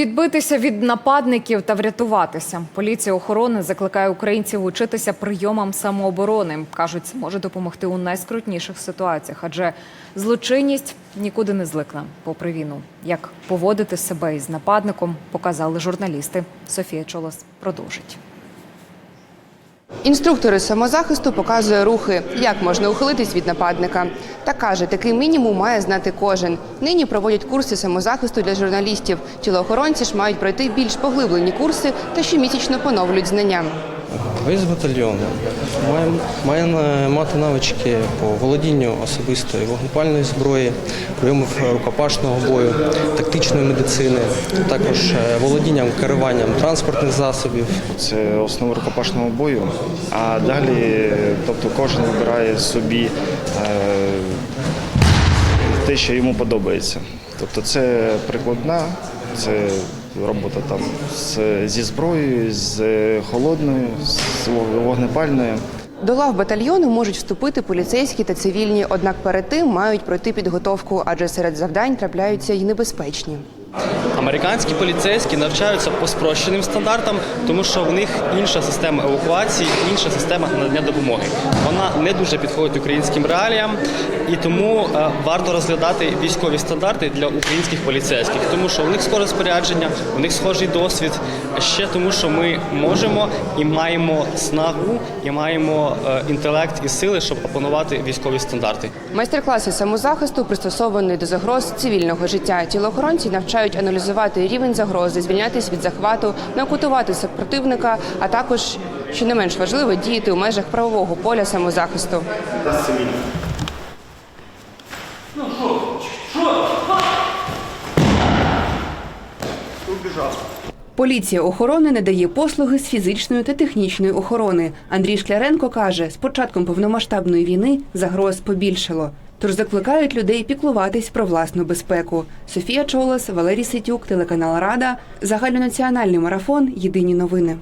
Відбитися від нападників та врятуватися. Поліція охорони закликає українців учитися прийомам самооборони. кажуть, це може допомогти у найскрутніших ситуаціях, адже злочинність нікуди не зникне попри війну. Як поводити себе із нападником, показали журналісти. Софія Чолос продовжить. Інструктори самозахисту показує рухи, як можна ухилитись від нападника. Та каже, такий мінімум має знати кожен. Нині проводять курси самозахисту для журналістів. Тілоохоронці ж мають пройти більш поглиблені курси та щомісячно поновлюють знання. Весь батальйон має, має мати навички по володінню особистої вогнепальної зброї, прийомів рукопашного бою, тактичної медицини, також е, володінням керуванням транспортних засобів. Це основа рукопашного бою. А далі, тобто, кожен вибирає собі е, те, що йому подобається. Тобто, це прикладна, це робота там зі зброєю, з холодною, з вогнепальною. До лав батальйону можуть вступити поліцейські та цивільні, однак перед тим мають пройти підготовку, адже серед завдань трапляються й небезпечні. Американські поліцейські навчаються по спрощеним стандартам, тому що в них інша система евакуації, інша система надання допомоги. Вона не дуже підходить українським реаліям, і тому е, варто розглядати військові стандарти для українських поліцейських, тому що у них скоро спорядження, у них схожий досвід. Ще тому, що ми можемо і маємо снагу, і маємо е, інтелект і сили, щоб опанувати військові стандарти. Майстер-класи самозахисту пристосовані до загроз цивільного життя. Тілоохоронці навчають аналізувати рівень загрози, звільнятись від захвату, не окутувати супротивника, а також, що не менш важливо, діяти у межах правового поля самозахисту. Поліція охорони надає послуги з фізичної та технічної охорони. Андрій Шкляренко каже, з початком повномасштабної війни загроз побільшало. Тож закликають людей піклуватись про власну безпеку. Софія Чолос, Валерій Ситюк, телеканал Рада, загальнонаціональний марафон. Єдині новини.